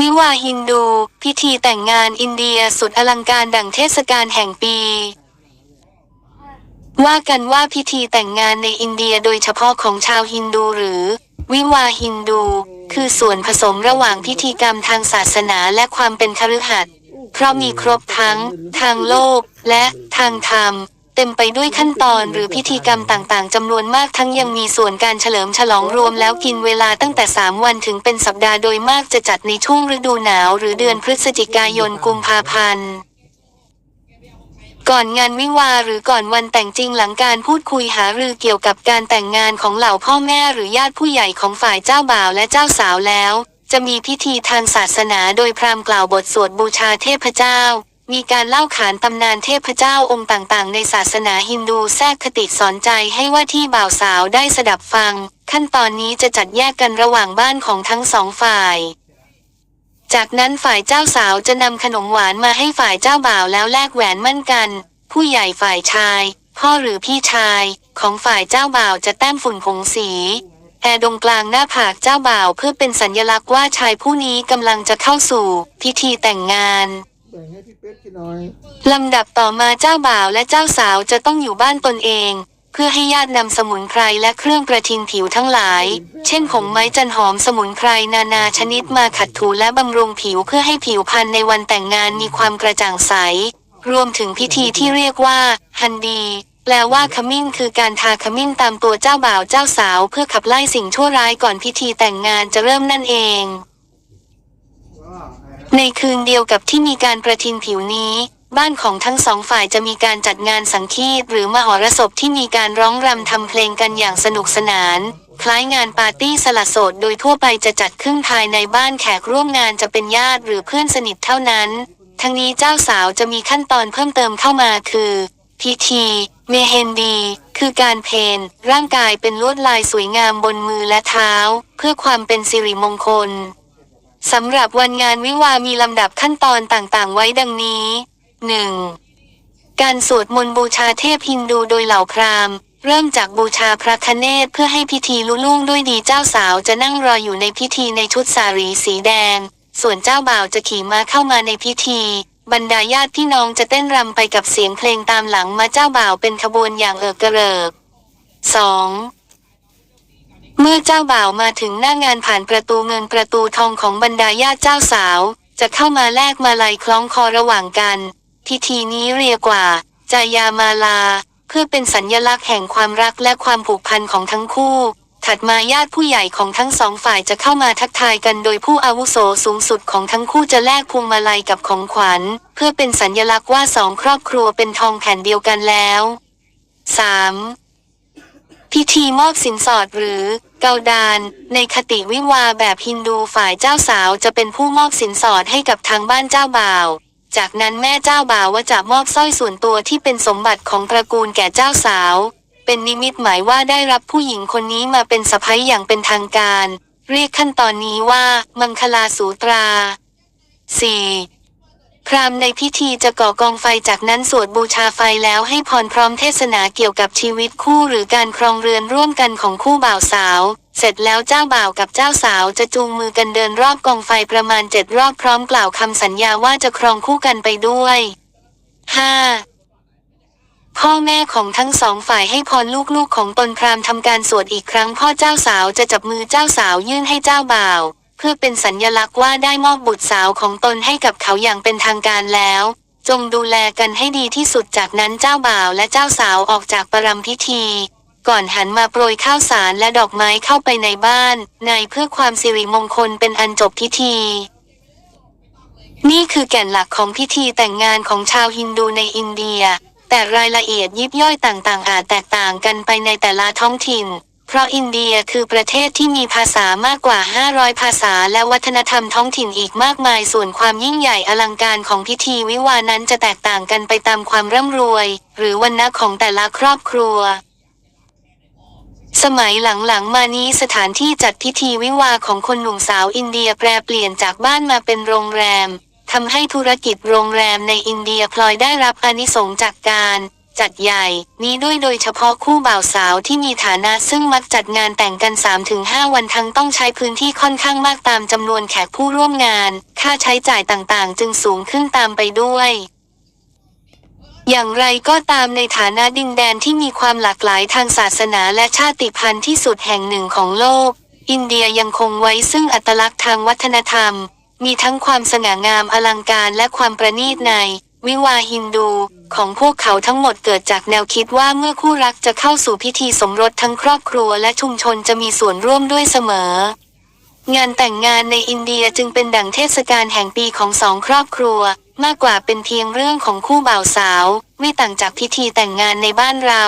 วิวาห์ฮินดู พิธีแต่งงานอินเดียสุดอลังการดั่งเทศกาลแห่งปี ว่ากันว่าพิธีแต่งงานในอินเดียโดยเฉพาะของชาวฮินดูหรือ วิวาห์ฮินดู คือส่วนผสมระหว่างพิธีกรรมทางศาสนาและความเป็นคฤหัสถ์เพราะมีครบทั้ง ทางโลกและทางธรรม เต็มไปด้วยขั้นตอนหรือพิธีกรรมต่างๆจำนวนมากทั้งยังมีส่วนการเฉลิมฉลองรวมแล้วกินเวลาตั้งแต่ 3 วันถึงเป็นสัปดาห์โดยมากจะจัดในช่วงฤดูหนาวหรือเดือนพฤศจิกายนกุมภาพันธ์ก่อนงานวิวาห์หรือก่อนวันแต่งจริงหลังการพูดคุยหารือเกี่ยวกับการแต่งงานของเหล่าพ่อแม่หรือญาติผู้ใหญ่ของฝ่ายเจ้าบ่าวและเจ้าสาวแล้ว จะมีพิธีทางศาสนาโดยพราหมณ์กล่าวบทสวดบูชาเทพเจ้า มีการเล่าขานตำนานเทพเจ้าองค์ต่างๆ ในศาสนาฮินดูแทรกคติสอนใจให้ว่าที่บ่าวสาวได้สดับฟัง ขั้นตอนนี้จะจัดแยกกันระหว่างบ้านของทั้งสองฝ่าย จากนั้นฝ่ายเจ้าสาวจะนำขนมหวานมาให้ฝ่ายเจ้าบ่าวแล้วแลกแหวนมั่นกัน ผู้ใหญ่ฝ่ายชาย พ่อหรือพี่ชาย ของฝ่ายเจ้าบ่าวจะแต้มฝุ่นผงสีแอร์ตรงกลางหน้าผากเจ้าบ่าวเพื่อเป็นสัญลักษณ์ว่าชายผู้นี้กำลังจะเข้าสู่ พิธีแต่งงาน แบ่งให้พี่เป็ดกินหน่อย ลำดับต่อมาเจ้าบ่าวและเจ้าสาวจะต้องอยู่บ้านตนเอง เพื่อให้ญาตินำสมุนไพรและเครื่องประทินผิวทั้งหลาย เช่นผงไม้จันหอมสมุนไพรนานาชนิดมาขัดถูและบำรุงผิวเพื่อให้ผิวพรรณในวันแต่งงานมีความกระจ่างใส รวมถึงพิธีที่เรียกว่า ฮันดี แปลว่าขมิ้นคือการทาขมิ้นตามตัวเจ้าบ่าวเจ้าสาว เพื่อขับไล่สิ่งชั่วร้ายก่อนพิธีแต่งงานจะเริ่มนั่นเอง ในคืนเดียวกับที่มีการประทินผิวนี้ บ้านของทั้งสองฝ่ายจะมีการจัดงานสังคีตหรือมหรสพที่มีการร้องรำทำเพลงกันอย่างสนุกสนาน คล้ายงานปาร์ตี้สละโสดโดยทั่วไปจะจัดขึ้นภายในบ้านแขกร่วมงานจะเป็นญาติหรือเพื่อนสนิทเท่านั้น ทั้งนี้เจ้าสาวจะมีขั้นตอนเพิ่มเติมเข้ามาคือพิธีเมเฮนดี คือการเพนร่างกายเป็นลวดลายสวยงามบนมือและเท้า เพื่อความเป็นสิริมงคล สำหรับวันงานวิวามีลำดับขั้นตอนต่างๆ ไว้ดังนี้ 1. การสวดมนต์บูชาเทพฮินดูโดยเหล่าพราหมณ์ เริ่มจากบูชาพระคเนศเพื่อให้พิธีลุล่วงด้วยดีเจ้าสาวจะนั่งรออยู่ในพิธีในชุดสารีสีแดง ส่วนเจ้าบ่าวจะขี่ม้าเข้ามาในพิธี บรรดาญาติพี่น้องจะเต้นรำไปกับเสียงเพลงตามหลังมาเจ้าบ่าวเป็นขบวนอย่างเอิกกระเริก 2. เมื่อเจ้าบ่าวมาถึงหน้างานผ่านประตูเงินประตูทองของบรรดาญาติเจ้าสาว จะเข้ามาแลกมาลัยคล้องคอระหว่างกัน พิธีนี้เรียกว่าจายามาลา เพื่อเป็นสัญญลักษณ์แห่งความรักและความผูกพันของทั้งคู่ ถัดมาญาติผู้ใหญ่ของทั้งสองฝ่ายจะเข้ามาทักทายกันโดยผู้อาวุโสสูงสุดของทั้งคู่จะแลกพวงมาลัยกับของขวัญ เพื่อเป็นสัญญลักษณ์ว่าสองครอบครัวเป็นทองแผ่นเดียวกันแล้ว 3. พิธีมอบสินสอดหรือ เกาดาน ในคติวิวาแบบฮินดูฝ่ายเจ้าสาวจะเป็นผู้มอบสินสอดให้กับทางบ้านเจ้าบ่าว จากนั้นแม่เจ้าบ่าวว่าจะมอบสร้อยส่วนตัวที่เป็นสมบัติของตระกูลแก่เจ้าสาว เป็นนิมิตหมายว่าได้รับผู้หญิงคนนี้มาเป็นสะพ้ยอย่างเป็นทางการ เรียกขั้นตอนนี้ว่า มังคลาสูตรา 4. พราหมณ์ในพิธีจะก่อกองไฟจากนั้นสวดบูชาไฟแล้วให้พรพร้อมเทศนาเกี่ยวกับชีวิตคู่หรือการครองเรือนร่วมกันของคู่บ่าวสาว เสร็จแล้วเจ้าบ่าวกับเจ้าสาวจะจูงมือกันเดินรอบกองไฟประมาณเจ็ดรอบพร้อมกล่าวคำสัญญาว่าจะครองคู่กันไปด้วย 5. พ่อแม่ของทั้งสองฝ่ายให้พรลูกๆของตนพราหมณ์ทำการสวดอีกครั้งพ่อเจ้าสาวจะจับมือเจ้าสาวยื่นให้เจ้าบ่าว เพื่อเป็นสัญญลักษณ์ว่าได้มอบบุตรสาวของตนให้กับเขาอย่างเป็นทางการแล้ว จงดูแลกันให้ดีที่สุดจากนั้นเจ้าบ่าวและเจ้าสาวออกจากประรำพิธี ก่อนหันมาโปรยข้าวสารและดอกไม้เข้าไปในบ้าน ในเพื่อความสิริมงคลเป็นอันจบพิธีนี่คือแก่นหลักของพิธีแต่งงานของชาวฮินดูในอินเดีย แต่รายละเอียดยิบย่อยต่างๆ อาจแตกต่างกันไปในแต่ละท้องถิ่น เพราะอินเดียคือประเทศที่มีภาษามากกว่า 500 ภาษาและวัฒนธรรมท้องถิ่นอีกมากมายส่วนความยิ่งใหญ่อลังการของพิธีวิวานั้นจะแตกต่างกันไปตามความร่ำรวย หรือวรรณะของแต่ละครอบครัวสมัยหลังๆ มานี้สถานที่จัดพิธีวิวาของคนหนุ่มสาวอินเดียแปรเปลี่ยนจากบ้านมาเป็นโรงแรมทำให้ธุรกิจโรงแรมในอินเดียพลอยได้รับอนิสงจากการ จัดใหญ่ นี้ด้วยโดยเฉพาะคู่บ่าวสาวที่มีฐานะซึ่งมักจัดงานแต่งกัน 3-5 วันทั้งต้องใช้พื้นที่ค่อนข้างมากตามจำนวนแขกผู้ร่วมงาน ค่าใช้จ่ายต่างๆ จึงสูงขึ้นตามไปด้วยอย่างไรก็ตามในฐานะดินแดนที่มีความหลากหลายทางศาสนาและชาติพันธุ์ที่สุดแห่งหนึ่งของโลก อินเดียยังคงไว้ซึ่งอัตลักษณ์ทางวัฒนธรรม มีทั้งความสง่างามอลังการและความประณีตใน วิวาห์ฮินดูของพวกเขาทั้งหมดเกิดจากแนวคิดว่าเมื่อคู่รักจะเข้าสู่พิธีสมรสทั้งครอบครัวและชุมชนจะมีส่วนร่วมด้วยเสมอ งานแต่งงานในอินเดียจึงเป็นดั่งเทศกาลแห่งปีของสองครอบครัว มากกว่าเป็นเพียงเรื่องของคู่บ่าวสาว ไม่ต่างจากพิธีแต่งงานในบ้านเรา